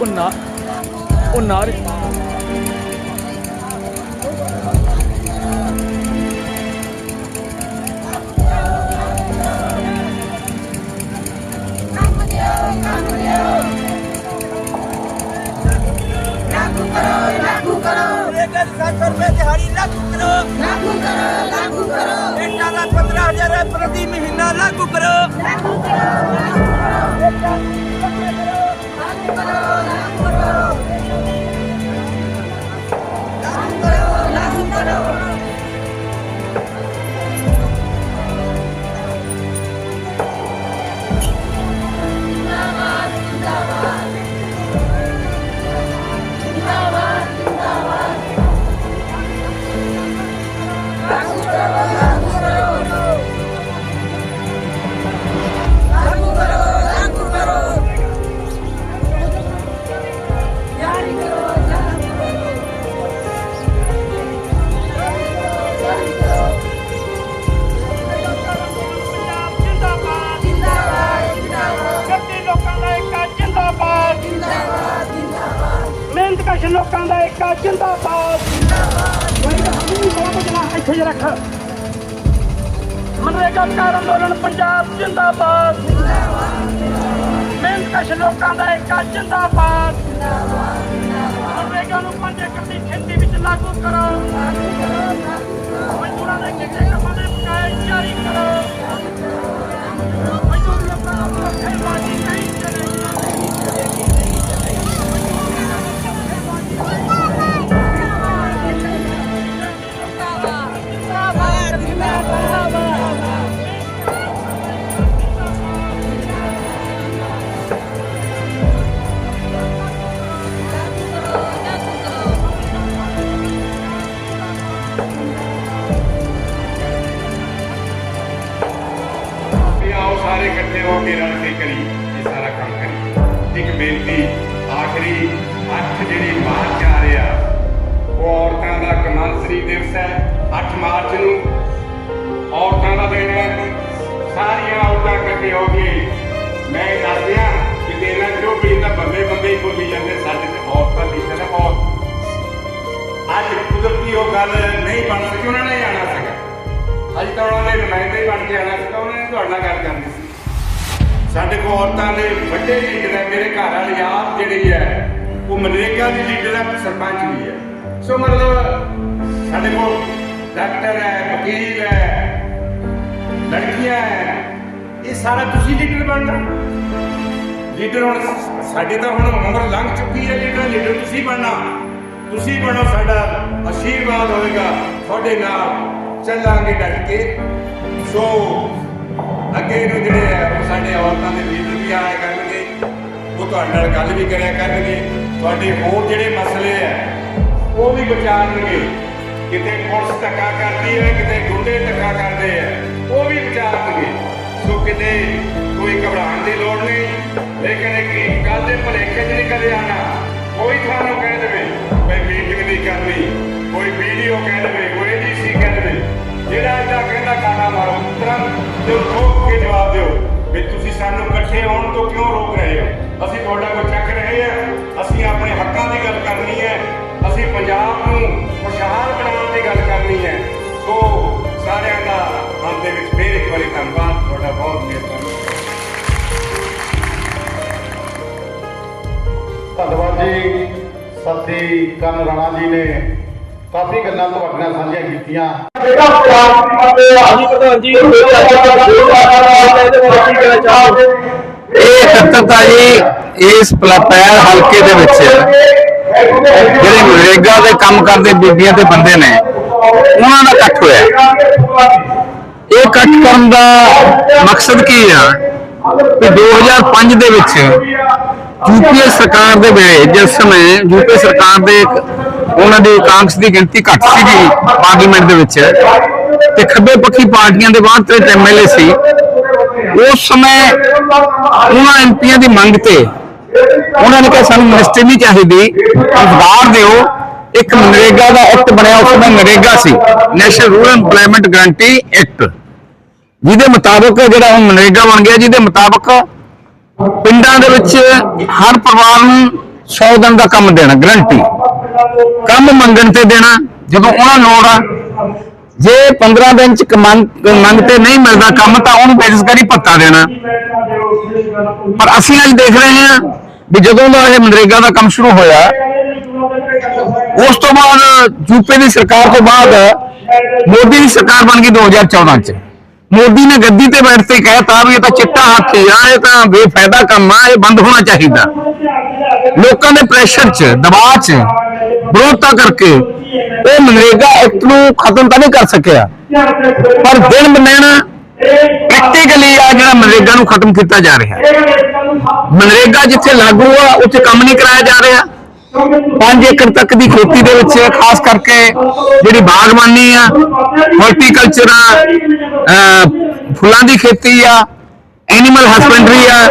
ਉਹ ਨਾ ਉਹ ਦੀ 700 ਰੁਪਏ ਦਿਹਾੜੀ ਲਾਗੂ ਕਰੋ। ਲਾਗੂ ਕਰੋ ਲਾਗੂ ਕਰੋ। ਇੱਟਾਂ ਦਾ 15000 ਰੁਪਏ ਪ੍ਰਤੀ ਮਹੀਨਾ ਲਾਗੂ ਕਰੋ। ਲਾਗੂ ਕਰੋ ਲਾਗੂ ਲੋਕਾਂ ਦਾ ਏਕਾ ਜਿੰਦਾਬਾਦ। ਜਿੰਦਾਬਾਦ ਇੱਥੇ ਰੱਖ। ਮਨਰੇਗਾ ਕਾਰ ਅੰਦੋਲਨ, ਪੰਜਾਬ ਜਿੰਦਾਬਾਦ। ਮਿਹਨਤਕਸ਼ ਲੋਕਾਂ ਦਾ ਇੱਕ ਜਿੰਦਾਬਾਦ। ਮਨਰੇਗਾ ਨੂੰ ਪੰਜ ਏਕੜ ਦੀ ਖੇਤੀ ਵਿੱਚ ਲਾਗੂ ਕਰੋ। ਮਜ਼ਦੂਰਾਂ ਦੇ ਕਿੱਤੇ ਕੰਮਾਂ ਦੇ ਰਲ ਕੇ ਕਰੀ ਇਹ ਸਾਰਾ ਕੰਮ ਕਰੀ। ਇੱਕ ਬੇਨਤੀ, ਆਖਰੀ ਅੱਠ ਜਿਹੜੀ ਮਾਰਚ ਆ ਰਿਹਾ ਉਹ ਔਰਤਾਂ ਦਾ ਕਮਾਂਸਰੀ ਦਿਵਸ ਹੈ 8 ਮਾਰਚ ਨੂੰ। ਔਰਤਾਂ ਦਾ ਦਿਨ ਹੈ, ਸਾਰੀਆਂ ਔਰਤਾਂ ਇਕੱਠੇ ਹੋ ਕੇ ਮੈਂ ਦੱਸ ਦਿਆਂ ਕਿ ਦੇਣਾ ਜੋ ਵੀ ਤਾਂ ਬੰਦੇ ਬੰਦੇ ਹੀ ਬੋਲੀ ਜਾਂਦੇ, ਸਾਡੇ ਤੇ ਔਰਤਾਂ ਲੀਡਰ ਹੈ ਬਹੁਤ। ਅੱਜ ਕੁਦਰਤੀ ਉਹ ਗੱਲ ਨਹੀਂ ਬਣ ਸਕੀ, ਉਹਨਾਂ ਨੇ ਆਣਾ ਸੀਗਾ। ਅੱਜ ਤਾਂ ਉਹਨਾਂ ਦੇ ਨੁਮਾਇੰਦੇ ਹੀ ਬਣ ਕੇ ਆਣਾ ਸੀ ਤਾਂ ਉਹਨਾਂ ਨੇ ਤੁਹਾਡੇ ਨਾਲ ਗੱਲ ਕਰਨੀ ਸੀ। ਸਾਡੇ ਕੋਲ ਔਰਤਾਂ ਦੇ ਵੱਡੇ ਲੀਡਰ ਹੈ, ਮੇਰੇ ਘਰ ਵਾਲੀ ਆਪ ਜਿਹੜੀ ਹੈ, ਉਹ ਮਨਰੇਗਾ ਦੀ ਲੀਡਰ ਹੈ ਸਰਪੰਚ ਵੀ ਹੈ। ਸੋ ਮਤਲਬ ਸਾਡੇ ਕੋਲ ਡਾਕਟਰ ਹੈ, ਵਕੀਲ ਹੈ, ਲੜਕੀਆਂ ਹੈ, ਇਹ ਸਾਰਾ ਤੁਸੀਂ ਲੀਡਰ ਬਣਨਾ। ਲੀਡਰ ਹੁਣ ਸਾਡੀ ਤਾਂ ਹੁਣ ਉਮਰ ਲੰਘ ਚੁੱਕੀ ਹੈ ਲੀਡਰ ਲੀਡਰ ਤੁਸੀਂ ਬਣਨਾ। ਤੁਸੀਂ ਬਣੋ, ਸਾਡਾ ਆਸ਼ੀਰਵਾਦ ਹੋਵੇਗਾ, ਤੁਹਾਡੇ ਨਾਲ ਚੱਲਾਂਗੇ ਡਟ ਕੇ। ਸੋ ਅੱਗੇ ਨੂੰ ਜਿਹੜੇ ਆ ਉਹ ਸਾਡੇ ਔਰਤਾਂ ਦੇ ਲੀਡਰ ਵੀ ਆਇਆ ਕਰਨਗੇ, ਉਹ ਤੁਹਾਡੇ ਨਾਲ ਗੱਲ ਵੀ ਕਰਿਆ ਕਰਨਗੇ। ਤੁਹਾਡੇ ਹੋਰ ਜਿਹੜੇ ਮਸਲੇ ਆ, ਉਹ ਵੀ ਵਿਚਾਰਨਗੇ। ਕਿਤੇ ਪੁਲਿਸ ਧੱਕਾ ਕਰਦੀ ਹੈ, ਕਿਤੇ ਗੁੰਡੇ ਧੱਕਾ ਕਰਦੇ ਆ, ਉਹ ਵੀ ਵਿਚਾਰਨਗੇ। ਸੋ ਕਿਤੇ ਕੋਈ ਘਬਰਾਉਣ ਦੀ ਲੋੜ ਨਹੀਂ, ਲੇਕਿਨ ਇੱਕ ਗੱਲ ਦੇ ਭਲੇਖੇ 'ਚ ਨਹੀਂ ਕਦੇ ਆਣਾ ਕੋਈ ਤੁਹਾਨੂੰ ਕਹਿ ਦੇਵੇ ਕੋਈ ਮੀਟਿੰਗ ਨਹੀਂ ਕਰਨੀ। ਕੋਈ ਵੀਡੀਓ ਕਹਿ ਦੇਵੇ, ਕੋਈ ਏਜੀਸੀ ਕਹਿ ਦੇਵੇ। ਜਿਹੜਾ ਇਹਦਾ ਕਹਿੰਦਾ ਕਾਨਾ ਮਾਰੋ, ਤੁਰੰਤ ਤੇ ਠੋਕ ਕੇ ਜਵਾਬ ਦਿਓ ਵੀ ਤੁਸੀਂ ਸਾਨੂੰ ਇਕੱਠੇ ਹੋਣ ਤੋਂ ਕਿਉਂ ਰੋਕ ਰਹੇ ਹੋ? ਅਸੀਂ ਤੁਹਾਡਾ ਕੋਈ ਚੱਕ ਰਹੇ ਹਾਂ? ਅਸੀਂ ਆਪਣੇ ਹੱਕਾਂ ਦੀ ਗੱਲ ਕਰਨੀ ਹੈ। ਅਸੀਂ ਪੰਜਾਬ ਨੂੰ ਖੁਸ਼ਹਾਲ ਬਣਾਉਣ ਦੀ ਗੱਲ ਕਰਨੀ ਹੈ। ਸੋ ਸਾਰਿਆਂ ਦਾ ਮਨ ਦੇ ਵਿੱਚ ਫੇਰ ਇੱਕ ਵਾਰੀ ਧੰਨਵਾਦ। ਤੁਹਾਡਾ ਬਹੁਤ ਮਿਹਰਬਾਨੀ ਧੰਨਵਾਦ। ਜੀ। ਸਾਥੀ ਕਰਨ ਰਾਣਾ ਜੀ ਨੇ ਕਾਫੀ ਗੱਲਾਂ ਤੁਹਾਡੇ ਨਾਲ ਸਾਂਝੀਆਂ ਕੀਤੀਆਂ। ਇਹ ਸੱਤਰਤਾ ਜੀ ਇਸ ਪਲਪੈਰ ਹਲਕੇ ਦੇ ਵਿੱਚ ਜਿਹੜੇ ਨਰੇਗਾ ਦੇ ਕੰਮ ਕਰਦੇ ਬੀਬੀਆਂ ਤੇ ਬੰਦੇ ਨੇ ਉਹਨਾਂ ਦਾ ਇਕੱਠ ਹੋਇਆ। ਇਹ ਇਕੱਠ ਕਰਨ ਦਾ ਮਕਸਦ ਕੀ ਆ? ਕਿ 2005 ਦੇ ਵਿੱਚ ਯੂਪੀਏ ਸਰਕਾਰ ਦੇ ਵੇਲੇ ਜਿਸ ਸਮੇਂ ਯੂਪੀਏ ਸਰਕਾਰ ਦੇ ਇੱਕ ਉਹਨਾਂ ਦੀ ਕਾਂਗਰਸ ਦੀ ਗਿਣਤੀ ਘੱਟ ਸੀਗੀ ਪਾਰਲੀਮੈਂਟ ਦੇ ਵਿੱਚ। ਤੇ ਖੱਬੇ ਪੱਖੀ ਪਾਰਟੀਆਂ ਦੇ ਬਾਅਦ ਤੇ ਐਮਐਲਏ ਸੀ। ਉਸ ਸਮੇਂ ਉਹਨਾਂ ਐਮਪੀਆਂ ਦੀ ਮੰਗ ਤੇ ਉਹਨਾਂ ਨੇ ਕਿਹਾ ਸਾਨੂੰ ਮਿਨਿਸਟਰੀ ਨਹੀਂ ਚਾਹੀਦੀ ਰੁਜ਼ਗਾਰ ਦਿਓ। ਇੱਕ ਨਰੇਗਾ ਦਾ ਐਕਟ ਬਣਿਆ, ਉਸ ਦਾ ਨਰੇਗਾ ਸੀ। National rural employment guarantee act. ਜਿਹਦੇ ਮੁਤਾਬਕ ਜਿਹੜਾ ਹੁਣ ਮਨਰੇਗਾ ਬਣ ਗਿਆ, ਜਿਹਦੇ ਮੁਤਾਬਕ ਪਿੰਡਾਂ ਦੇ ਵਿੱਚ ਹਰ ਪਰਿਵਾਰ ਨੂੰ 100 ਦਿਨ ਦਾ ਕੰਮ ਦੇਣਾ, ਗਰੰਟੀ। ਕੰਮ ਮੰਗਣ ਤੇ ਦੇਣਾ, ਜਦੋਂ ਉਹਨਾਂ ਲੋੜ ਆ। ਜੇ 15 ਦਿਨ ਚ ਮੰਗ ਤੇ ਨਹੀਂ ਮਿਲਦਾ ਕੰਮ, ਤਾਂ ਉਹਨੂੰ ਬੇਰੁਜ਼ਗਾਰੀ ਭੱਤਾ ਦੇਣਾ। ਪਰ ਅਸੀਂ ਅੱਜ ਦੇਖ ਰਹੇ ਹਾਂ ਵੀ ਜਦੋਂ ਦਾ ਇਹ ਮਨਰੇਗਾ ਦਾ ਕੰਮ ਸ਼ੁਰੂ ਹੋਇਆ, ਉਸ ਤੋਂ ਬਾਅਦ ਯੂਪੀ ਦੀ ਸਰਕਾਰ ਤੋਂ ਬਾਅਦ ਮੋਦੀ ਦੀ ਸਰਕਾਰ ਬਣ ਗਈ 2014 ਚ। ਮੋਦੀ ਨੇ ਗੱਦੀ ਤੇ ਬੈਠ ਕੇ ਕਹਿਤਾ ਵੀ ਇਹ ਤਾਂ ਚਿੱਟਾ ਹਾਥੀ ਆ ਇਹ ਤਾਂ ਬੇਫਾਇਦਾ ਕੰਮ ਆ, ਇਹ ਬੰਦ ਹੋਣਾ ਚਾਹੀਦਾ। ਲੋਕਾਂ ਦੇ ਪ੍ਰੈਸ਼ਰ 'ਚ, ਦਬਾਅ 'ਚ, ਵਿਰੋਧਤਾ ਕਰਕੇ ਉਹ ਮਨਰੇਗਾ ਐਕਟ ਨੂੰ ਖਤਮ ਤਾਂ ਨਹੀਂ ਕਰ ਸਕਿਆ। ਪਰ ਦਿਨ ਬਨੇਣ ਪ੍ਰੈਕਟੀਕਲੀ ਆ ਜਿਹੜਾ ਮਨਰੇਗਾ ਨੂੰ ਖਤਮ ਕੀਤਾ ਜਾ ਰਿਹਾ। ਮਨਰੇਗਾ ਜਿੱਥੇ ਲਾਗੂ ਆ, ਉੱਥੇ ਕੰਮ ਨਹੀਂ ਕਰਾਇਆ ਜਾ ਰਿਹਾ। 5 ਏਕੜ ਤੱਕ ਦੀ ਖੇਤੀ ਦੇ ਵਿੱਚ, ਖਾਸ ਕਰਕੇ ਜਿਹੜੀ ਬਾਗਬਾਨੀ ਆ ਹਾਰਟੀਕਲਚਰ ਆ ਫੁੱਲਾਂ ਦੀ ਖੇਤੀ ਆ ਐਨੀਮਲ ਹਸਬੈਂਡਰੀ ਆ,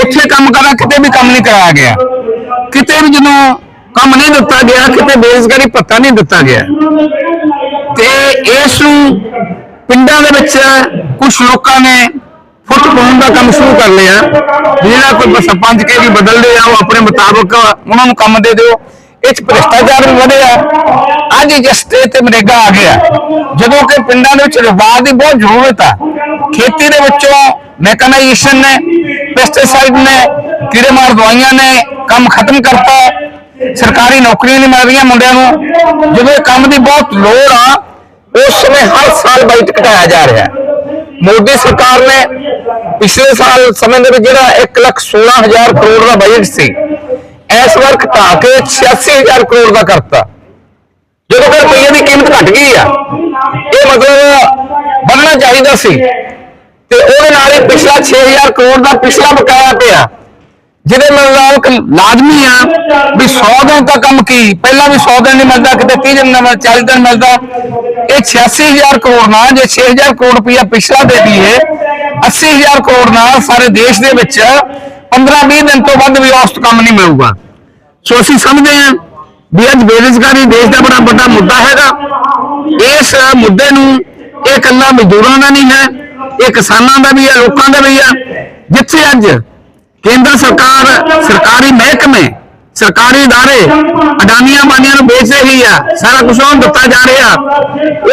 ਉੱਥੇ ਕੰਮ ਕਰਾ ਕਿਤੇ ਵੀ ਕੰਮ ਨਹੀਂ ਕਰਾਇਆ ਗਿਆ। ਕਿਤੇ ਵੀ ਜਦੋਂ ਕੰਮ ਨਹੀਂ ਦਿੱਤਾ ਗਿਆ, ਕਿਤੇ ਬੇਰੁਜ਼ਗਾਰੀ ਭੱਤਾ ਨਹੀਂ ਦਿੱਤਾ ਗਿਆ। ਤੇ ਇਸ ਨੂੰ ਪਿੰਡਾਂ ਦੇ ਵਿੱਚ ਕੁਝ ਲੋਕਾਂ ਨੇ ਫੁੱਟ ਪਾਉਣ ਦਾ ਕੰਮ ਸ਼ੁਰੂ ਕਰ ਲਿਆ। ਜਿਹੜਾ ਕੋਈ ਸਰਪੰਚ ਕੇ ਵੀ ਬਦਲਦੇ ਆ, ਉਹ ਆਪਣੇ ਮੁਤਾਬਕ ਉਹਨਾਂ ਨੂੰ ਕੰਮ ਦੇ ਦਿਓ। ਇਹ ਚ ਭ੍ਰਿਸ਼ਟਾਚਾਰ ਵੀ ਵਧਿਆ। ਅੱਜ ਜਿਸ ਸਟੇਜ ਤੇ ਮਨੇਗਾ ਆ ਗਿਆ। ਜਦੋਂ ਕਿ ਪਿੰਡਾਂ ਦੇ ਵਿੱਚ ਰਿਵਾਜ ਦੀ ਬਹੁਤ ਜ਼ਰੂਰਤ ਆ। ਖੇਤੀ ਦੇ ਵਿੱਚੋਂ ਮੈਕਨਾਈਜੇਸ਼ਨ ਨੇ ਪੈਸਟੀਸਾਈਡ ਨੇ ਕੀੜੇਮਾਰ ਦਵਾਈਆਂ ਨੇ, ਕੰਮ ਖਤਮ ਕਰਤਾ। ਸਰਕਾਰੀ ਨੌਕਰੀਆਂ ਨਹੀਂ ਮਿਲ ਰਹੀਆਂ ਮੁੰਡਿਆਂ ਨੂੰ। ਜਦੋਂ ਇਹ ਕੰਮ ਦੀ ਬਹੁਤ ਲੋੜ ਆ, ਉਸ ਸਮੇਂ ਹਰ ਸਾਲ ਬਜਟ ਘਟਾਇਆ ਜਾ ਰਿਹਾ। ਹੈ ਮੋਦੀ ਸਰਕਾਰ ਨੇ ਪਿਛਲੇ ਸਾਲ ਸਮੇਂ ਦੇ ਵਿੱਚ ਜਿਹੜਾ 1 ਲੱਖ 16 ਹਜ਼ਾਰ ਕਰੋੜ ਦਾ ਬਜਟ ਸੀ, ਇਸ ਵਾਰ ਘਟਾ ਕੇ 86 ਹਜ਼ਾਰ ਕਰੋੜ ਦਾ ਕਰਤਾ। ਜਦੋਂ ਫਿਰ ਰੁਪਈਏ ਦੀ ਕੀਮਤ ਘਟ ਗਈ ਆ, ਇਹ ਮਤਲਬ ਬਣਨਾ ਚਾਹੀਦਾ ਸੀ। ਤੇ ਉਹਦੇ ਨਾਲ ਹੀ ਪਿਛਲਾ 6000 ਕਰੋੜ ਦਾ ਪਿਛਲਾ ਬਕਾਇਆ ਪਿਆ। ਜਿਹਦੇ ਮੁਤਾਬਕ ਲਾਜ਼ਮੀ ਆ, ਵੀ 100 ਦਿਨ ਦਾ ਕੰਮ ਕੀ, ਪਹਿਲਾਂ ਵੀ 100 ਦਿਨ ਨਹੀਂ ਮਿਲਦਾ, ਕਿਤੇ 30 ਦਿਨ ਨਾ ਮਿਲਦਾ 40 ਦਿਨ ਮਿਲਦਾ। ਇਹ 86000 ਕਰੋੜ ਨਾਲ, ਜੇ 6000 ਕਰੋੜ ਰੁਪਇਆ ਪਿਛਲਾ ਦੇ ਦਈਏ 80000 ਕਰੋੜ ਨਾਲ ਸਾਰੇ ਦੇਸ਼ ਦੇ ਵਿੱਚ 15-20 ਦਿਨ ਤੋਂ ਵੱਧ ਵੀ ਔਸਤ ਕੰਮ ਨਹੀਂ ਮਿਲੂਗਾ। ਸੋ ਅਸੀਂ ਸਮਝਦੇ ਹਾਂ ਵੀ ਅੱਜ ਬੇਰੁਜ਼ਗਾਰੀ ਦੇਸ਼ ਦਾ ਬੜਾ ਵੱਡਾ ਮੁੱਦਾ ਹੈਗਾ। ਇਸ ਮੁੱਦੇ ਨੂੰ ਇਹ ਇਕੱਲਾ ਮਜ਼ਦੂਰਾਂ ਦਾ ਨਹੀਂ ਹੈ, ਇਹ ਕਿਸਾਨਾਂ ਦਾ ਵੀ ਹੈ, ਲੋਕਾਂ ਦਾ ਵੀ ਹੈ। ਜਿੱਥੇ ਅੱਜ ਕੇਂਦਰ ਸਰਕਾਰ ਸਰਕਾਰੀ ਮਹਿਕਮੇ ਸਰਕਾਰੀ ادارے ਅਡਾਨੀਆਂ ਬਾਨੀਆਂ ਨੂੰ ਵੇਚ ਰਹੀ ਆ ਸਾਰਾ ਕੁਝ ਉਹਨੂੰ ਦਿੱਤਾ ਜਾ ਰਿਹਾ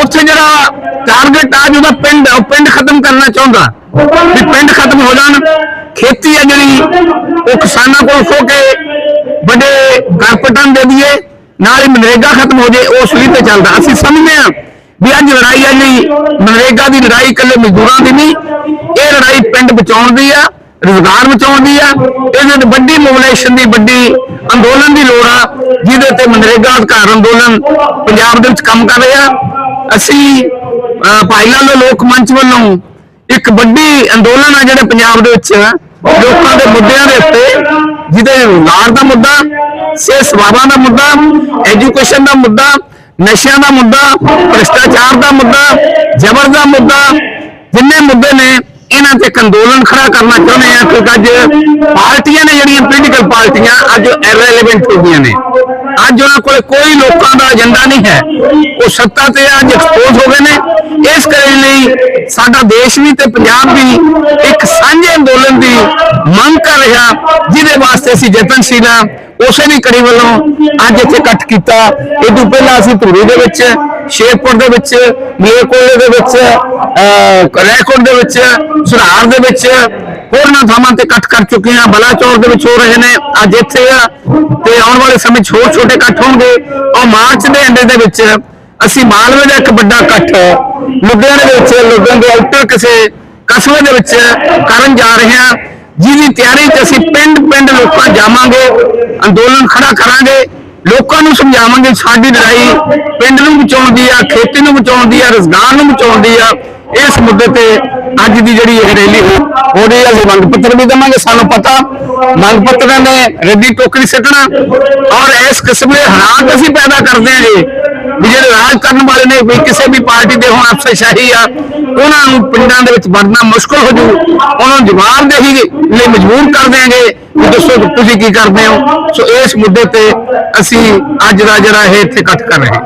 ਉੱਥੇ ਜਿਹੜਾ ਟਾਰਗੇਟ ਆ ਜਿਹਦਾ ਪਿੰਡ ਉਹ ਪਿੰਡ ਖਤਮ ਕਰਨਾ ਚਾਹੁੰਦਾ ਵੀ ਪਿੰਡ ਖਤਮ ਹੋ ਜਾਣ ਖੇਤੀ ਆ ਜਿਹੜੀ ਉਹ ਕਿਸਾਨਾਂ ਕੋਲ ਖੋ ਕੇ ਵੱਡੇ ਕਾਰਪੋਰੇਟਾਂ ਦੇ ਦਈਏ ਨਾਲ ਹੀ ਮਨਰੇਗਾ ਖਤਮ ਹੋ ਜੇ ਉਹ ਸੂਈ ਤੇ ਚੱਲਦਾ ਅਸੀਂ ਸਮਝਦੇ ਹਾਂ ਵੀ ਅੱਜ ਲੜਾਈ ਆ ਜਿਹੜੀ ਮਨਰੇਗਾ ਦੀ ਲੜਾਈ ਇਕੱਲੇ ਮਜ਼ਦੂਰਾਂ ਦੀ ਨਹੀਂ ਇਹ ਲੜਾਈ ਪਿੰਡ ਬਚਾਉਣ ਦੀ ਆ ਰੁਜ਼ਗਾਰ ਬਚਾਉਣ ਦੀ ਆ, ਇਹਦੇ ਤੇ ਵੱਡੀ ਮੋਬਿਲਾਈਜੇਸ਼ਨ ਦੀ, ਵੱਡੀ ਅੰਦੋਲਨ ਦੀ ਲੋੜ ਆ, ਜਿਹਦੇ ਤੇ ਮਨਰੇਗਾ ਅਧਿਕਾਰ ਅੰਦੋਲਨ ਪੰਜਾਬ ਦੇ ਵਿੱਚ ਕੰਮ ਕਰ ਰਿਹਾ। ਅਸੀਂ ਭਾਈ ਲਾਲੋ ਲੋਕ ਮੰਚ ਵੱਲੋਂ ਇੱਕ ਵੱਡੀ ਅੰਦੋਲਨ ਆ ਜਿਹੜੇ ਪੰਜਾਬ ਦੇ ਵਿੱਚ, ਲੋਕਾਂ ਦੇ ਮੁੱਦਿਆਂ ਦੇ ਉੱਤੇ, ਜਿਹਦੇ ਰੁਜ਼ਗਾਰ ਦਾ ਮੁੱਦਾ, ਸਿਹਤ ਸੇਵਾਵਾਂ ਦਾ ਮੁੱਦਾ ਐਜੂਕੇਸ਼ਨ ਦਾ ਮੁੱਦਾ, ਨਸ਼ਿਆਂ ਦਾ ਮੁੱਦਾ, ਭ੍ਰਿਸ਼ਟਾਚਾਰ ਦਾ ਮੁੱਦਾ, ਜ਼ਬਰ ਦਾ ਮੁੱਦਾ, ਜਿੰਨੇ ਮੁੱਦੇ ਨੇ ਇਹਨਾਂ ਤੇ ਅੰਦੋਲਨ ਖੜਾ ਕਰਨਾ ਚਾਹੁੰਦੇ ਆ ਕਿਉਂਕਿ ਅੱਜ ਪਾਰਟੀਆਂ ਨੇ ਜਿਹੜੀਆਂ ਪੋਲੀਟੀਕਲ ਪਾਰਟੀਆਂ ਅੱਜ ਇਰੈਲੇਵੈਂਟ ਹੋ ਗਈਆਂ ਨੇ। ਅੱਜ ਉਹਨਾਂ ਕੋਲ ਕੋਈ ਲੋਕਾਂ ਦਾ ਏਜੰਡਾ ਨਹੀਂ ਹੈ। ਉਹ ਸੱਤਾ ਤੇ ਅੱਜ ਐਕਸਪੋਜ਼ ਹੋ ਗਏ ਨੇ। ਇਸ ਕਰਕੇ ਲਈ ਸਾਡਾ ਦੇਸ਼ ਵੀ ਤੇ ਪੰਜਾਬ ਵੀ ਇੱਕ ਸਾਂਝੇ ਅੰਦੋਲਨ ਦੀ ਮੰਗ ਕਰ ਰਿਹਾ, ਜਿਹਦੇ ਵਾਸਤੇ ਅਸੀਂ ਯਤਨਸ਼ੀਲ ਹਾਂ। ਉਸੇ ਦੀ ਕੜੀ ਵੱਲੋਂ ਅੱਜ ਇੱਥੇ ਇਕੱਠ ਕੀਤਾ। ਇਹ ਤੋਂ ਪਹਿਲਾਂ ਅਸੀਂ ਧੂਰੀ ਦੇ ਵਿੱਚ ਸ਼ੇਰਪੁਰ ਦੇ ਵਿੱਚ, ਮਲੇਰਕੋਟਲੇ ਦੇ ਵਿੱਚ, ਅਹ ਦੇ ਵਿੱਚ, ਸੁਧਾਰ ਦੇ ਵਿੱਚ ਹੋਰਨਾਂ ਥਾਵਾਂ ਤੇ ਇਕੱਠ ਕਰ ਚੁੱਕੇ ਹਾਂ। ਬਲਾਚੌਰ ਦੇ ਵਿੱਚ ਹੋ ਰਹੇ ਨੇ, ਅੱਜ ਇੱਥੇ ਆ ਤੇ ਆਉਣ ਵਾਲੇ ਸਮੇਂ ਛੋਟੇ ਛੋਟੇ ਇਕੱਠ ਹੋਣਗੇ। ਔਰ ਮਾਰਚ ਦੇ ਐਂਡ ਦੇ ਵਿੱਚ ਅਸੀਂ ਮਾਲਵੇ ਦਾ ਇੱਕ ਵੱਡਾ ਇਕੱਠ ਲੁਧਿਆਣੇ ਦੇ ਵਿੱਚ, ਲੁਧਿਆਣੇ ਦੇ ਆਊਟਰ ਕਿਸੇ ਕਸਬੇ ਦੇ ਵਿੱਚ ਕਰਨ ਜਾ ਰਹੇ ਹਾਂ। ਜਿਹਦੀ ਤਿਆਰੀ 'ਚ ਅਸੀਂ ਪਿੰਡ ਪਿੰਡ ਲੋਕਾਂ ਜਾਵਾਂਗੇ, ਅੰਦੋਲਨ ਖੜਾ ਕਰਾਂਗੇ। ਲੋਕਾਂ ਨੂੰ ਸਮਝਾਵਾਂਗੇ, ਸਾਡੀ ਲੜਾਈ ਪਿੰਡ ਨੂੰ ਬਚਾਉਣ ਦੀ ਆ, ਖੇਤੀ ਨੂੰ ਬਚਾਉਣ ਦੀ ਆ, ਰੁਜ਼ਗਾਰ ਨੂੰ ਬਚਾਉਣ ਦੀ ਆ, ਇਸ ਮੁੱਦੇ ਤੇ ਅੱਜ ਦੀ ਜਿਹੜੀ ਇਹ ਰੈਲੀ ਹੋ ਹੋ ਰਹੀ ਹੈ ਅਸੀਂ ਮੰਗ ਪੱਤਰ ਵੀ ਦੇਵਾਂਗੇ, ਸਾਨੂੰ ਪਤਾ। ਮੰਗ ਪੱਤਰਾਂ ਨੇ ਰੱਦੀ ਟੋਕਰੀ ਸਿੱਟਣਾ ਔਰ ਇਸ ਕਿਸਮ ਦੇ ਹਾਲਾਤ ਅਸੀਂ ਪੈਦਾ ਕਰਦੇ ਹਾਂ ਜੀ ਵੀ ਜਿਹੜੇ ਰਾਜ ਕਰਨ ਵਾਲੇ ਨੇ, ਵੀ ਕਿਸੇ ਵੀ ਪਾਰਟੀ ਦੇ ਹੁਣ ਅਫਸਰਸ਼ਾਹੀ ਆ, ਉਹਨਾਂ ਨੂੰ ਪਿੰਡਾਂ ਦੇ ਵਿੱਚ ਵੜਨਾ ਮੁਸ਼ਕਲ ਹੋ ਜੂ, ਉਹਨਾਂ ਨੂੰ ਜਵਾਬਦੇਹੀ ਲਈ ਮਜਬੂਰ ਕਰ ਦਿਆਂਗੇ। ਦੱਸੋ ਤੁਸੀਂ ਕੀ ਕਰਦੇ ਹੋ? ਸੋ ਇਸ ਮੁੱਦੇ ਤੇ ਅਸੀਂ ਅੱਜ ਦਾ ਜਿਹੜਾ ਇਹ ਇੱਥੇ ਇਕੱਠ ਕਰ ਰਹੇ ਹਾਂ।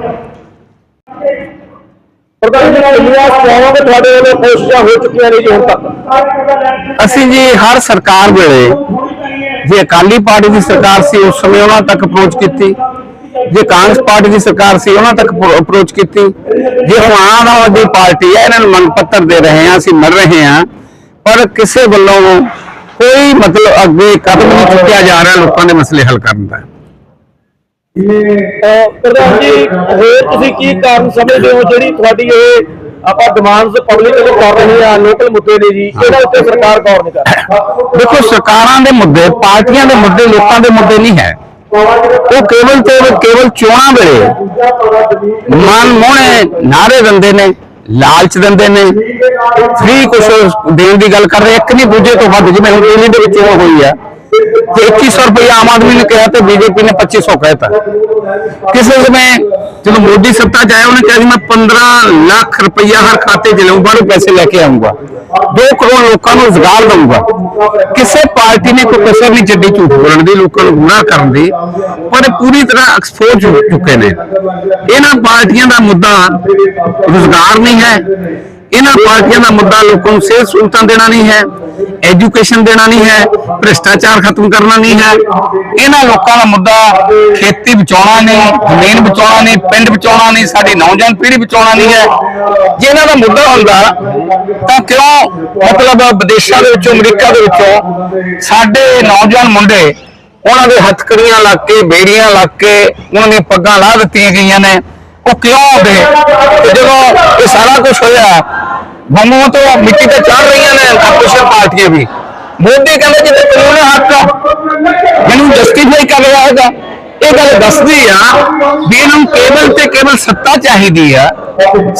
ਪ੍ਰਧਾਨ ਜੀ ਕਿੰਨੀਆਂ ਸੇਵਾਵਾਂ ਤੇ ਤੁਹਾਡੇ ਵੱਲੋਂ ਕੋਸ਼ਿਸ਼ਾਂ ਹੋ ਚੁੱਕੀਆਂ ਨੇ ਜੀ ਹੁਣ ਤੱਕ? ਅਸੀਂ ਜੀ ਹਰ ਸਰਕਾਰ ਵੇਲੇ ਜੇ ਅਕਾਲੀ ਪਾਰਟੀ ਦੀ ਸਰਕਾਰ ਸੀ ਉਸ ਸਮੇਂ ਉਹਨਾਂ ਤੱਕ ਅਪਰੋਚ ਕੀਤੀ। ਜੇ ਕਾਂਗਰਸ ਪਾਰਟੀ ਦੀ ਸਰਕਾਰ ਸੀ ਉਹਨਾਂ ਤੱਕ ਅਪਰੋਚ ਕੀਤੀ। ਜੇ ਹੁਣ ਆਮ ਆਦਮੀ ਪਾਰਟੀ ਹੈ ਇਹਨਾਂ ਨੂੰ ਮੰਗ ਪੱਤਰ ਦੇ ਰਹੇ ਹਾਂ ਅਸੀਂ ਮਿਲ ਰਹੇ ਹਾਂ। ਪਰ ਕਿਸੇ ਵੱਲੋਂ ਕੋਈ ਮਤਲਬ ਅੱਗੇ ਕਦਮ ਨਹੀਂ ਚੁੱਕਿਆ ਜਾ ਰਿਹਾ ਲੋਕਾਂ ਦੇ ਮਸਲੇ ਹੱਲ ਕਰਨ ਦਾ। ਅਹ ਪ੍ਰਧਾਨ ਜੀ ਹੋਰ ਤੁਸੀਂ ਕੀ ਕਾਰਨ ਸਮਝਦੇ ਹੋ ਜਿਹੜੀ ਤੁਹਾਡੀ ਇਹ ਆਪਾਂ ਡਿਮਾਂਡਸ ਪਬਲਿਕ ਨੂੰ ਕਰ ਰਹੇ ਆ ਲੋਕਲ ਮੁੱਦੇ ਨੇ ਜੀ ਇਹਨਾਂ ਉੱਤੇ ਸਰਕਾਰ ਗੌਰ ਨਹੀਂ ਕਰ ਰਹੀ? ਦੇਖੋ ਸਰਕਾਰਾਂ ਦੇ ਮੁੱਦੇ ਪਾਰਟੀਆਂ ਦੇ ਮੁੱਦੇ ਲੋਕਾਂ ਦੇ ਮੁੱਦੇ ਨਹੀਂ ਹੈ। ਉਹ ਕੇਵਲ ਤੇ ਕੇਵਲ ਚੋਣਾਂ ਵੇਲੇ ਮਨ ਮੋਹਣੇ ਨਾਰੇ ਦਿੰਦੇ ਨੇ। ਲਾਲਚ ਦਿੰਦੇ ਨੇ। ਫ੍ਰੀ ਕੁਛ ਦੇਣ ਦੀ ਗੱਲ ਕਰ ਰਹੇ ਇੱਕ ਨਹੀਂ, ਦੂਜੇ ਤੋਂ ਵੱਧ, ਜਿਵੇਂ ਹੁਣ ਦਿੱਲੀ ਦੇ ਵਿੱਚ ਉਹ ਹੋਈ ਆ। 2100 ਰੁਪਏ ਆਮ ਆਦਮੀ ਨੇ ਕਿਹਾ ਤੇ ਬੀਜੇਪੀ ਨੇ 2500 ਕਹਿਤਾ ਕਿਸੇ ਸਮੇਂ ਜਦੋਂ ਮੋਦੀ ਸੱਤਾ 'ਚ ਆਇਆ ਉਹਨੇ ਕਿਹਾ 15 ਲੱਖ ਰੁਪਈਆ ਹਰ ਖਾਤੇ 'ਚ ਲਊਂਗਾ ਉਹ ਪੈਸੇ ਲੈ 2 ਕਰੋੜ ਲੋਕਾਂ ਨੂੰ ਰੁਜ਼ਗਾਰ ਦਊਂਗਾ ਕਿਸੇ ਪਾਰਟੀ ਨੇ ਕੋਈ ਕਸਰ ਨਹੀਂ ਛੱਡੀ ਝੂਠ ਬੋਲਣ ਦੀ ਲੋਕਾਂ ਨੂੰ ਗੁੰਮਰਾਹ ਕਰਨ ਦੀ ਪਰ ਇਹ ਪੂਰੀ ਤਰ੍ਹਾਂ ਐਕਸਪੋਜ਼ ਹੋ ਚੁੱਕੇ ਨੇ ਇਹਨਾਂ ਪਾਰਟੀਆਂ ਦਾ ਮੁੱਦਾ ਰੁਜ਼ਗਾਰ ਨਹੀਂ ਹੈ ਇਹਨਾਂ ਪਾਰਟੀਆਂ ਦਾ ਮੁੱਦਾ ਲੋਕਾਂ ਨੂੰ ਸਿਹਤ ਸਹੂਲਤਾਂ ਦੇਣਾ ਨਹੀਂ ਹੈ, ਐਜੂਕੇਸ਼ਨ ਦੇਣਾ ਨਹੀਂ ਹੈ, ਭ੍ਰਿਸ਼ਟਾਚਾਰ ਖਤਮ ਕਰਨਾ ਨਹੀਂ ਹੈ। ਇਹਨਾਂ ਲੋਕਾਂ ਦਾ ਮੁੱਦਾ ਖੇਤੀ ਬਚਾਉਣਾ ਨਹੀਂ ਜ਼ਮੀਨ ਬਚਾਉਣਾ ਨਹੀਂ ਪਿੰਡ ਬਚਾਉਣਾ ਨਹੀਂ ਸਾਡੀ ਨੌਜਵਾਨ ਪੀੜ੍ਹੀ ਬਚਾਉਣਾ ਨਹੀਂ ਹੈ। ਜੇ ਇਹਨਾਂ ਦਾ ਮੁੱਦਾ ਹੁੰਦਾ, ਤਾਂ ਕਿਉਂ ਮਤਲਬ ਵਿਦੇਸ਼ਾਂ ਦੇ ਵਿੱਚੋਂ, ਅਮਰੀਕਾ ਦੇ ਵਿੱਚੋਂ ਸਾਡੇ ਨੌਜਵਾਨ ਮੁੰਡੇ ਉਹਨਾਂ ਦੇ ਹੱਥਕੜੀਆਂ ਲੱਗ ਕੇ, ਬੇੜੀਆਂ ਲੱਗ ਕੇ, ਉਹਨਾਂ ਦੀਆਂ ਪੱਗਾਂ ਲਾ ਦਿੱਤੀਆਂ ਗਈਆਂ ਨੇ। ਉਹ ਕਿਉਂ ਹੁੰਦੇ ਜਦੋਂ ਇਹ ਸਾਰਾ ਕੁਝ ਹੋਇਆ, ਬੰਮੋਂ ਤੋਂ ਮਿੱਟੀ ਤੇ ਚੜ ਰਹੀਆਂ ਨੇ ਆਪੋਜੀਸ਼ਨ ਪਾਰਟੀਆਂ ਵੀ। ਮੋਦੀ ਕਹਿੰਦਾ ਜਿੱਥੇ ਕਾਨੂੰਨ ਹੱਕ ਮੈਨੂੰ ਜਸਟੀਫਾਈ ਕਰ ਰਿਹਾ ਹੈਗਾ। ਇਹ ਗੱਲ ਦੱਸਦੀ ਆ ਵੀ ਇਹਨੂੰ ਕੇਵਲ ਤੇ ਕੇਵਲ ਸੱਤਾ ਚਾਹੀਦੀ ਆ।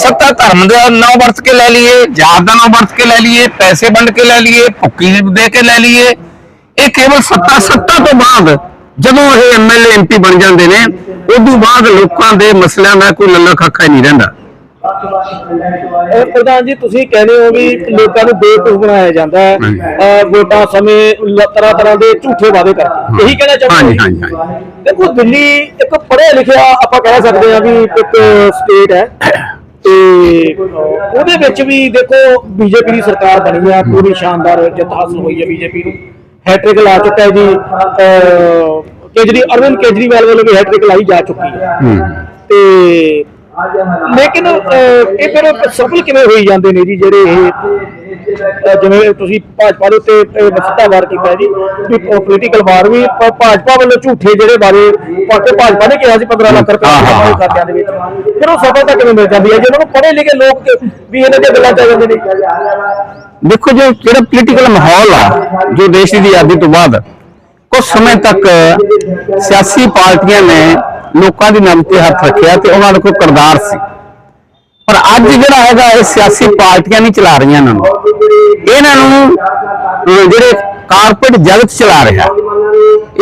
ਸੱਤਾ ਧਰਮ ਦਾ ਨਾਂ ਵਰਤ ਕੇ ਲੈ ਲਈਏ, ਜਾਤ ਦਾ ਨਾਂ ਵਰਤ ਕੇ ਲੈ ਲਈਏ, ਪੈਸੇ ਵੰਡ ਕੇ ਲੈ ਲਈਏ, ਭੁੱਕੀ ਦੇ ਕੇ ਲੈ ਲਈਏ। ਇਹ ਕੇਵਲ ਸੱਤਾ ਸੱਤਾ ਤੋਂ ਬਾਅਦ ਜਦੋਂ ਇਹ ਐਮਐਲਏ ਐਮਪੀ ਬਣ ਜਾਂਦੇ ਨੇ ਉਦੋਂ ਬਾਅਦ ਲੋਕਾਂ ਦੇ ਮਸਲਿਆਂ ਦਾ ਕੋਈ ਲੱਲਾ ਖਾਖਾ ਨਹੀਂ ਰਹਿੰਦਾ। ਅਹ ਪ੍ਰਧਾਨ ਜੀ ਤੁਸੀਂ ਕਹਿੰਦੇ ਹੋ ਵੀ ਲੋਕਾਂ ਨੂੰ ਬੇਵਕੂਫ ਬਣਾਇਆ ਜਾਂਦਾ ਹੈ। ਵੋਟਾਂ ਸਮੇਂ ਤਰ੍ਹਾਂ ਤਰ੍ਹਾਂ ਦੇ ਝੂਠੇ ਵਾਅਦੇ ਕਰਕੇ। ਇਹੀ ਕਹਿਣਾ ਚਾਹੁੰਦੇ ਹੋ? ਹਾਂਜੀ ਹਾਂਜੀ ਦੇਖੋ ਦਿੱਲੀ ਇੱਕ ਪੜ੍ਹਿਆ ਲਿਖਿਆ ਆਪਾਂ ਕਹਿ ਸਕਦੇ ਹਾਂ ਵੀ ਇੱਕ ਸਟੇਟ ਹੈ। ਤੇ ਉਹਦੇ ਵਿੱਚ ਵੀ ਦੇਖੋ ਬੀਜੇਪੀ ਦੀ ਸਰਕਾਰ ਬਣੀ ਹੈ ਪੂਰੀ ਸ਼ਾਨਦਾਰ ਜਿੱਤ ਹਾਸਲ ਹੋਈ ਹੈ ਬੀਜੇਪੀ ਨੂੰ। ਹੈਟ੍ਰਿਕ ਲਾ ਚੁੱਕਾ ਹੈ ਜੀ ਅਹ, ਕੇਜਰੀ ਅਰਵਿੰਦ ਕੇਜਰੀਵਾਲ ਵੱਲੋਂ ਵੀ ਹੈਟ੍ਰਿਕ ਲਾਈ ਜਾ ਚੁੱਕੀ ਹੈ। ਤੇ ਲੇਕਿਨ ਅਹ, ਇਹ ਫਿਰ ਸਫਲ ਕਿਵੇਂ ਹੋਈ ਜਾਂਦੇ ਨੇ ਜੀ ਜਿਹੜੇ ਇਹ ਅਹ, ਜਿਵੇਂ ਤੁਸੀਂ ਭਾਜਪਾ ਦੇ ਉੱਤੇ ਸਿੱਧਾ ਵਾਰ ਕੀਤਾ ਜੀ ਵੀ ਪੋਲੀਟੀਕਲ ਵਾਰ ਵੀ ਭ- ਭਾਜਪਾ ਵੱਲੋਂ ਝੂਠੇ ਜਿਹੜੇ ਬਾਰੇ ਭਾਜਪਾ ਭਾਜਪਾ ਨੇ ਕਿਹਾ ਸੀ 15 ਲੱਖ ਰੁਪਏ ਹਾਂ, ਹਾਂ, ਹਾਂ। ਖਾਤਿਆਂ ਦੇ ਵਿੱਚ। ਫਿਰ ਉਹ ਸਫਲਤਾ ਕਿਵੇਂ ਮਿਲ ਜਾਂਦੀ ਹੈ ਜਿਹਨਾਂ ਨੂੰ ਪੜ੍ਹੇ ਲਿਖੇ ਲੋਕ ਵੀ ਇਹਨਾਂ ਦੀਆਂ ਗੱਲਾਂ ਚ ਆ ਜਾਂਦੇ ਨੇ। ਦੇਖੋ ਜੋ ਜਿਹੜਾ ਪੋਲੀਟੀਕਲ ਮਾਹੌਲ ਆ ਜੋ ਦੇਸ਼ ਦੀ ਆਜ਼ਾਦੀ ਤੋਂ ਬਾਅਦ ਕੁਝ ਸਮੇਂ ਤੱਕ ਸਿਆਸੀ ਪਾਰਟੀਆਂ ਨੇ ਲੋਕਾਂ ਦੀ ਨਬਜ਼ ਤੇ ਹੱਥ ਰੱਖਿਆ ਤੇ ਉਹਨਾਂ ਦਾ ਕੋਈ ਕਰਦਾਰ ਸੀ। ਪਰ ਅੱਜ ਜਿਹੜਾ ਹੈਗਾ ਇਹ ਸਿਆਸੀ ਪਾਰਟੀਆਂ ਨਹੀਂ ਚਲਾ ਰਹੀਆਂ ਇਹਨਾਂ ਨੂੰ। ਇਹਨਾਂ ਨੂੰ ਜਿਹੜੇ ਕਾਰਪੋਰੇਟ ਜਗਤ ਚਲਾ ਰਿਹਾ।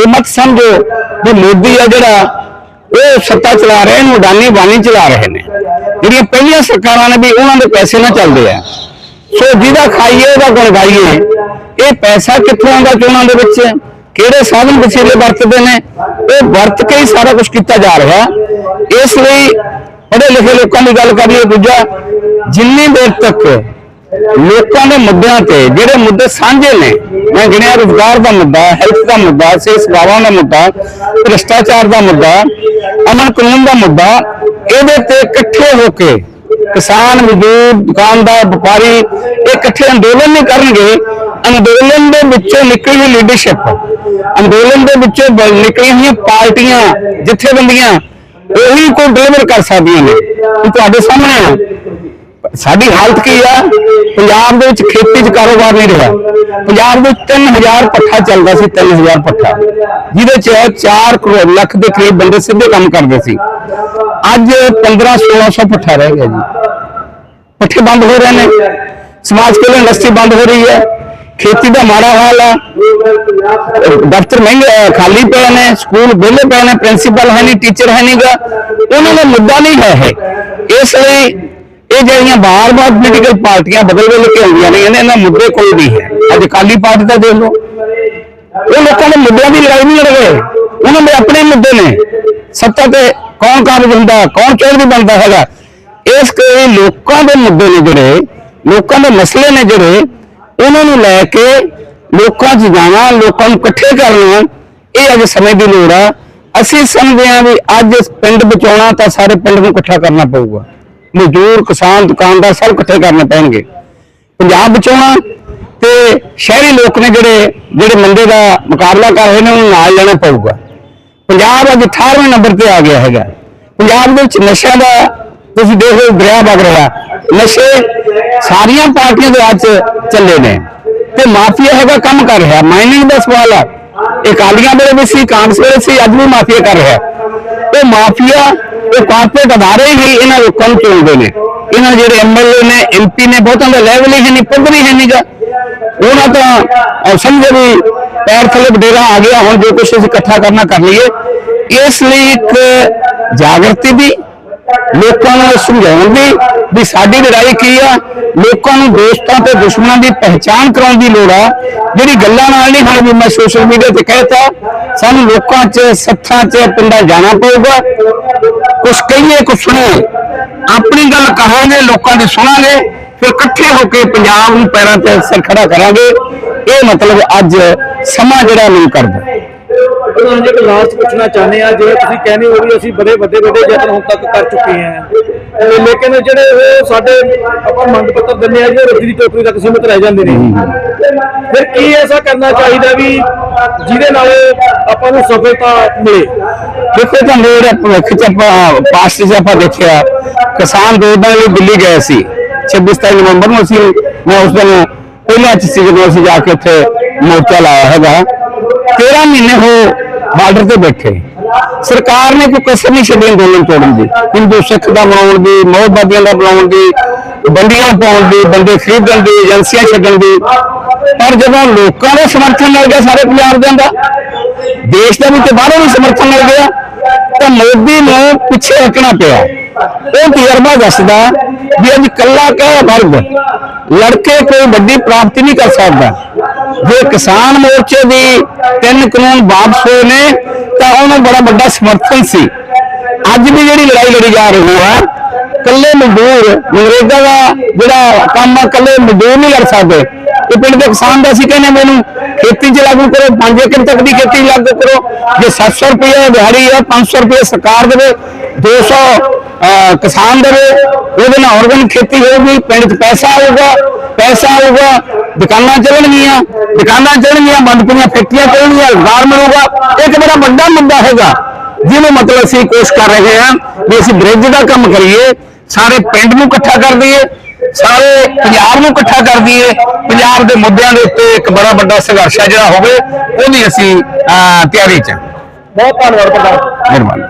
ਇਹ ਮਤ ਸਮਝੋ ਵੀ ਮੋਦੀ ਆ ਜਿਹੜਾ, ਉਹ ਸੱਤਾ ਚਲਾ ਰਹੇ ਨੇ ਅਡਾਨੀ ਬਾਨੀ ਚਲਾ ਰਹੇ ਨੇ। ਜਿਹੜੀਆਂ ਪਹਿਲੀਆਂ ਸਰਕਾਰਾਂ ਨੇ ਵੀ ਉਹਨਾਂ ਦੇ ਪੈਸੇ ਨਾਲ ਚੱਲਦੇ ਆ। ਸੋ ਜਿਹਦਾ ਖਾਈਏ, ਉਹਦਾ ਗੁਣ ਗਾਈਏ। ਇਹ ਪੈਸਾ ਕਿੱਥੋਂ ਆਉਂਦਾ ਚੋਣਾਂ ਦੇ ਵਿੱਚ? ਕਿਹੜੇ ਸਾਧਨ ਵਸੀਲੇ ਵਰਤਦੇ ਨੇ? ਉਹ ਵਰਤ ਕੇ ਹੀ ਸਾਰਾ ਕੁਝ ਕੀਤਾ ਜਾ ਰਿਹਾ। ਇਸ ਲਈ ਪੜ੍ਹੇ ਲਿਖੇ ਲੋਕਾਂ ਦੀ ਗੱਲ ਕਰ ਲਈਏ ਦੂਜਾ, ਜਿੰਨੀ ਦੇਰ ਤੱਕ ਲੋਕਾਂ ਦੇ ਮੁੱਦਿਆਂ ਤੇ, ਜਿਹੜੇ ਮੁੱਦੇ ਸਾਂਝੇ ਨੇ, ਮੈਂ ਗਿਣਿਆ ਰੁਜ਼ਗਾਰ ਦਾ ਮੁੱਦਾ ਹੈਲਥ ਦਾ ਮੁੱਦਾ, ਸਿਹਤ ਸੇਵਾਵਾਂ ਦਾ ਮੁੱਦਾ, ਭ੍ਰਿਸ਼ਟਾਚਾਰ ਦਾ ਮੁੱਦਾ, ਅਮਨ ਕਾਨੂੰਨ ਦਾ ਮੁੱਦਾ, ਇਹਦੇ ਤੇ ਇਕੱਠੇ ਹੋ ਕੇ ਕਿਸਾਨ, ਮਜ਼ਦੂਰ, ਦੁਕਾਨਦਾਰ, ਵਪਾਰੀ, ਇਹ ਇਕੱਠੇ ਅੰਦੋਲਨ ਨਹੀਂ ਕਰਨਗੇ। ਅੰਦੋਲਨ ਦੇ ਵਿੱਚੋਂ ਨਿਕਲੀ ਹੋਈ ਲੀਡਰਸ਼ਿਪ ਅੰਦੋਲਨ ਦੇ ਵਿੱਚੋਂ ਬ- ਨਿਕਲੀਆਂ ਹੋਈਆਂ ਪਾਰਟੀਆਂ, ਜਥੇਬੰਦੀਆਂ ਉਹੀ ਕੋਈ ਡਿਲੀਵਰ ਕਰ ਸਕਦੀਆਂ ਨੇ। ਇਹ ਤੁਹਾਡੇ ਸਾਹਮਣੇ ਆ। ਸਾਡੀ ਹਾਲਤ ਕੀ ਆ? ਪੰਜਾਬ ਦੇ ਵਿੱਚ ਖੇਤੀ 'ਚ ਕਾਰੋਬਾਰ ਨਹੀਂ ਰਿਹਾ। ਪੰਜਾਬ ਦੇ ਵਿੱਚ 3000 ਪੱਠਾ ਚੱਲਦਾ ਸੀ 3000 ਪੱਠਾ। ਜਿਹਦੇ 'ਚ 4 ਕਰੋੜ, ਲੱਖ ਦੇ ਕਰੀਬ ਬੰਦੇ ਸਿੱਧੇ ਕੰਮ ਕਰਦੇ ਸੀ। ਅੱਜ 15 1600 ਪੱਠਾ ਰਹਿ ਗਿਆ ਜੀ। ਪੱਠੇ ਬੰਦ ਹੋ ਰਹੇ ਨੇ। ਸਮਾਜ ਕੇਂਦਰ ਇੰਡਸਟਰੀ ਬੰਦ ਹੋ ਰਹੀ ਹੈ। ਖੇਤੀ ਦਾ ਮਾੜਾ ਹਾਲ ਆ। ਦਫ਼ਤਰ ਮਹਿੰਗੇ ਖਾਲੀ ਪਏ ਨੇ, ਸਕੂਲ ਵਿਹਲੇ ਪਏ ਨੇ, ਪ੍ਰਿੰਸੀਪਲ ਹੈ ਨਹੀਂ, ਟੀਚਰ ਹੈ ਨਹੀਂਗਾ। ਉਹਨਾਂ ਦਾ ਮੁੱਦਾ ਨਹੀਂ ਹੈ ਇਹ। ਇਸ ਲਈ ਇਹ ਜਿਹੜੀਆਂ ਬਾਰ-ਬਾਰ ਪੋਲੀਟੀਕਲ ਪਾਰਟੀਆਂ ਬਦਲ ਬਦਲ ਕੇ ਆਉਂਦੀਆਂ ਨੇ, ਇਹਨਾਂ ਮੁੱਦੇ ਕੋਈ ਨਹੀਂ ਹੈ। ਅੱਜ ਅਕਾਲੀ ਪਾਰਟੀ ਦਾ ਦੇਖ ਲਓ। ਉਹ ਲੋਕਾਂ ਦੇ ਮੁੱਦਿਆਂ ਦੀ ਲੜਾਈ ਨਹੀਂ ਲੜ ਰਹੇ ਉਹਨਾਂ ਦੇ ਆਪਣੇ ਮੁੱਦੇ ਨੇ। ਸੱਤਾ ਤੇ ਕੌਣ ਕਾਬਜ ਹੁੰਦਾ, ਕੌਣ ਚੌਧਰੀ ਬਣਦਾ ਹੈਗਾ। ਇਸ ਕਰਕੇ ਲੋਕਾਂ ਦੇ ਮੁੱਦੇ ਨੇ ਜਿਹੜੇ, ਲੋਕਾਂ ਦੇ ਮਸਲੇ ਨੇ ਜਿਹੜੇ ਉਹਨਾਂ ਨੂੰ ਲੈ ਕੇ ਲੋਕਾਂ 'ਚ ਜਾਣਾ, ਲੋਕਾਂ ਨੂੰ ਇਕੱਠੇ ਕਰਨਾ, ਇਹ ਅੱਜ ਸਮੇਂ ਦੀ ਲੋੜ ਆ। ਅਸੀਂ ਸਮਝਦੇ ਹਾਂ ਵੀ ਅੱਜ ਪਿੰਡ ਬਚਾਉਣਾ ਤਾਂ ਸਾਰੇ ਪਿੰਡ ਨੂੰ ਇਕੱਠਾ ਕਰਨਾ ਪਊਗਾ। ਮਜ਼ਦੂਰ, ਕਿਸਾਨ, ਦੁਕਾਨਦਾਰ ਸਭ ਇਕੱਠੇ ਕਰਨੇ ਪੈਣਗੇ। ਪੰਜਾਬ ਬਚਾਉਣਾ ਤੇ ਸ਼ਹਿਰੀ ਲੋਕ ਨੇ ਜਿਹੜੇ ਜਿਹੜੇ ਮੰਦੇ ਦਾ ਮੁਕਾਬਲਾ ਕਰ ਰਹੇ ਨੇ, ਉਹਨੂੰ ਨਾਲ ਲੈਣਾ ਪਊਗਾ। ਪੰਜਾਬ ਅੱਜ 18ਵੇਂ ਨੰਬਰ ਤੇ ਆ ਗਿਆ ਹੈਗਾ। ਪੰਜਾਬ ਦੇ ਵਿੱਚ ਨਸ਼ਿਆਂ ਦਾ, ਤੁਸੀਂ ਦੇਖ ਰਹੇ ਹੋ, ਦਰਿਆ ਵਗ ਰਿਹਾ। ਨਸ਼ੇ ਸਾਰੀਆਂ ਪਾਰਟੀਆਂ ਦੇ ਅੱਜ ਚੱਲੇ ਨੇ। ਤੇ ਮਾਫੀਆ ਹੈਗਾ ਕੰਮ ਕਰ ਰਿਹਾ। ਮਾਈਨਿੰਗ ਦਾ ਸਵਾਲ ਹੈ। ਅਕਾਲੀਆਂ ਕਾਲੀਆਂ ਵੇਲੇ ਵੀ ਸੀ, ਕਾਂਗਰਸ ਵੇਲੇ ਸੀ, ਅੱਜ ਵੀ ਮਾਫੀਆ ਕਰ ਰਿਹਾ। ਇਹ ਮਾਫੀਆ, ਇਹ ਕਾਰਪੋਰੇਟ ਅਦਾਰੇ ਹੀ ਇਹਨਾਂ ਲੋਕਾਂ ਨੂੰ ਚੁਣਦੇ ਨੇ। ਇਹਨਾਂ ਜਿਹੜੇ ਐਮਐਲਏ ਨੇ ਐਮਪੀ ਨੇ, ਬਹੁਤਾਂ ਦਾ ਲੈਵਲ ਹੀ ਨਹੀਂ ਪੱਧਰ ਹੀ ਹੈ ਨਹੀਂਗਾ ਉਹਨਾਂ ਤਾਂ ਅਹ ਸਮਝੋ ਵੀ ਪੈਰ ਥੱਲੇ ਵਡੇਰਾ ਆ ਗਿਆ, ਹੁਣ ਜੋ ਕੁਛ ਅਸੀਂ ਇਕੱਠਾ ਕਰਨਾ ਕਰ ਲਈਏ। ਇਸ ਲਈ ਇੱਕ ਜਾਗਰਤੀ ਵੀ, ਲੋਕਾਂ ਨੂੰ ਸਮਝਾਉਣ ਦੀ ਵੀ ਸਾਡੀ ਲੜਾਈ ਕੀ ਆ? ਲੋਕਾਂ ਨੂੰ ਦੋਸਤਾਂ ਤੇ ਦੁਸ਼ਮਣਾਂ ਦੀ ਪਹਿਚਾਣ ਕਰਾਉਣ ਦੀ ਲੋੜ ਆ। ਜਿਹੜੀ ਗੱਲਾਂ ਨਾਲ ਨਹੀਂ ਹੁਣ ਵੀ ਮੈਂ ਸੋਸ਼ਲ ਮੀਡੀਆ ਤੇ ਕਹਿਤਾ ਸਾਨੂੰ ਲੋਕਾਂ 'ਚ, ਸੱਥਾਂ 'ਚ, ਪਿੰਡਾਂ ਜਾਣਾ ਪਊਗਾ। ਕੁਛ ਕਹੀਏ, ਕੁਛ ਸੁਣੀਏ। ਆਪਣੀ ਗੱਲ ਕਹਾਂਗੇ, ਲੋਕਾਂ ਦੀ ਸੁਣਾਂਗੇ, ਫਿਰ ਇਕੱਠੇ ਹੋ ਕੇ ਪੰਜਾਬ ਨੂੰ ਪੈਰਾਂ ਤੇ ਸਿਰ ਖੜਾ ਕਰਾਂਗੇ। ਇਹ ਮਤਲਬ ਅੱਜ ਸਮਾਂ ਜਿਹੜਾ ਨਹੀਂ ਕਰਦਾ। ਪ੍ਰਧਾਨ ਜੀ ਇੱਕ ਲਾਸਟ ਪੁੱਛਣਾ ਚਾਹੁੰਦੇ ਆ ਜਿਵੇਂ ਤੁਸੀਂ ਕਹਿੰਦੇ ਹੋ ਵੀ ਅਸੀਂ ਬੜੇ ਵੱਡੇ ਵੱਡੇ ਯਤਨ ਹੁਣ ਤੱਕ ਕਰ ਚੁੱਕੇ ਹਾਂ ਲੇਕਿਨ ਜਿਹੜੇ ਉਹ ਸਾਡੇ ਆਪਾਂ ਮੰਗ ਪੱਤਰ ਦਿੰਦੇ ਆ, ਜਿਹੜੇ ਰੱਜੀ ਦੀ ਟੋਕਰੀ ਤੱਕ ਸੀਮਿਤ ਰਹਿ ਜਾਂਦੇ ਨੇ। ਫਿਰ ਕੀ ਐਸਾ ਕਰਨਾ ਚਾਹੀਦਾ ਵੀ ਜਿਹਦੇ ਨਾਲ ਆਪਾਂ ਨੂੰ ਸਫਲਤਾ ਮਿਲੇ? ਦੇਖੋ ਤਾਂ ਮੇਰੇ ਭਵਿੱਖ ਚ ਆਪਾਂ ਪਾਸਟ ਚ ਆਪਾਂ ਦੇਖਿਆ, ਕਿਸਾਨ ਦੋ ਦਿਨ ਲਈ ਦਿੱਲੀ ਗਏ ਸੀ। 26 27 ਨਵੰਬਰ ਨੂੰ ਅਸੀਂ, ਮੈਂ ਉਸ ਦਿਨ ਪਹਿਲਾਂ ਚ ਸੀ ਜਦੋਂ ਅਸੀਂ ਜਾ ਕੇ ਉੱਥੇ ਮੋਰਚਾ ਲਾਇਆ ਹੈਗਾ। 13 ਮਹੀਨੇ ਹੋ ਬਾਰਡਰ ਤੇ ਬੈਠੇ। ਸਰਕਾਰ ਨੇ ਕੋਈ ਕਸਰ ਨਹੀਂ ਛੱਡੀ ਅੰਦੋਲਨ ਤੋੜਨ ਦੀ। ਹਿੰਦੂ ਸਿੱਖ ਦਾ ਬਣਾਉਣ ਦੀ ਮੌਤਬਾਦੀਆਂ ਦਾ ਬਣਾਉਣ ਦੀ, ਬੰਦੀਆਂ ਪਾਉਣ ਦੀ, ਬੰਦੇ ਖਰੀਦਣ ਦੀ, ਏਜੰਸੀਆਂ ਛੱਡਣ ਦੀ। ਪਰ ਜਦੋਂ ਲੋਕਾਂ ਦਾ ਸਮਰਥਨ ਮਿਲ ਗਿਆ ਸਾਰੇ ਪੰਜਾਬ ਦੇ ਅੰਦਰ ਦੇਸ਼ ਦਾ ਵੀ ਤੇ ਬਾਹਰੋਂ ਵੀ ਸਮਰਥਨ ਮਿਲ ਗਿਆ, ਤਾਂ ਮੋਦੀ ਨੂੰ ਪਿੱਛੇ ਹਟਣਾ ਪਿਆ। ਉਹ ਤਜਰਬਾ ਦੱਸਦਾ ਵੀ ਅੱਜ ਕੱਲਾ ਕਹਿ ਵਰਗ ਲੜਕੇ ਕੋਈ ਵੱਡੀ ਪ੍ਰਾਪਤੀ ਨਹੀਂ ਕਰ ਸਕਦਾ। ਜੇ ਕਿਸਾਨ ਮੋਰਚੇ ਦੀ ਤਿੰਨ ਕਾਨੂੰਨ ਵਾਪਸ ਹੋਏ ਨੇ ਤਾਂ ਉਹਨੂੰ ਬੜਾ ਵੱਡਾ ਸਮਰਥਨ ਸੀ। ਅੱਜ ਵੀ ਜਿਹੜੀ ਲੜਾਈ ਲੜੀ ਜਾ ਰਹੀ ਹੈ ਕੱਲੇ ਮਜ਼ਦੂਰ ਅੰਗਰੇਜ਼ਾਂ ਦਾ ਜਿਹੜਾ ਕੰਮ ਆ ਕੱਲੇ ਮਜ਼ਦੂਰ ਨਹੀਂ ਲੜ ਸਕਦੇ। ਇਹ ਪਿੰਡ ਦੇ ਕਿਸਾਨ ਦਾ ਅਸੀਂ ਕਹਿੰਦੇ ਮੈਨੂੰ ਖੇਤੀ 'ਚ ਲਾਗੂ ਕਰੋ 5 ਏਕੜ ਤੱਕ ਦੀ ਖੇਤੀ ਲਾਗੂ ਕਰੋ। ਜੇ 700 ਰੁਪਏ ਦਿਹਾੜੀ ਹੈ 500 ਰੁਪਏ ਸਰਕਾਰ ਦੇਵੇ 200 ਅਹ, ਕਿਸਾਨ ਦੇਵੇ ਉਹਦੇ ਨਾਲ ਆਰਗੈਨਿਕ ਖੇਤੀ ਹੋਊਗੀ ਪਿੰਡ 'ਚ ਪੈਸਾ ਆਊਗਾ ਪੈਸਾ ਆਊਗਾ ਦੁਕਾਨਾਂ ਚੱਲਣਗੀਆਂ ਦੁਕਾਨਾਂ ਚੱਲਣਗੀਆਂ ਬੰਦ ਪਈਆਂ ਫੈਕਟਰੀਆਂ ਚੱਲਣਗੀਆਂ ਰੁਜ਼ਗਾਰ ਮਿਲੂਗਾ। ਇੱਕ ਬੜਾ ਵੱਡਾ ਮੁੱਦਾ ਹੈਗਾ ਜਿਹਨੂੰ ਮਤਲਬ ਅਸੀਂ ਕੋਸ਼ਿਸ਼ ਕਰ ਰਹੇ ਹਾਂ ਵੀ ਅਸੀਂ ਬ੍ਰਿਜ ਦਾ ਕੰਮ ਕਰੀਏ ਸਾਰੇ ਪਿੰਡ ਨੂੰ ਇਕੱਠਾ ਕਰ ਦਈਏ ਸਾਰੇ ਪੰਜਾਬ ਨੂੰ ਇਕੱਠਾ ਕਰ ਦਈਏ। ਪੰਜਾਬ ਦੇ ਮੁੱਦਿਆਂ ਦੇ ਉੱਤੇ ਇੱਕ ਬੜਾ ਵੱਡਾ ਸੰਘਰਸ਼ ਜਿਹੜਾ ਹੋਵੇ ਉਹਦੀ ਅਸੀਂ ਤਿਆਰੀ ਚ। ਬਹੁਤ ਧੰਨਵਾਦ ਪ੍ਰਧਾਨ। ਮਿਹਰਬਾਨੀ।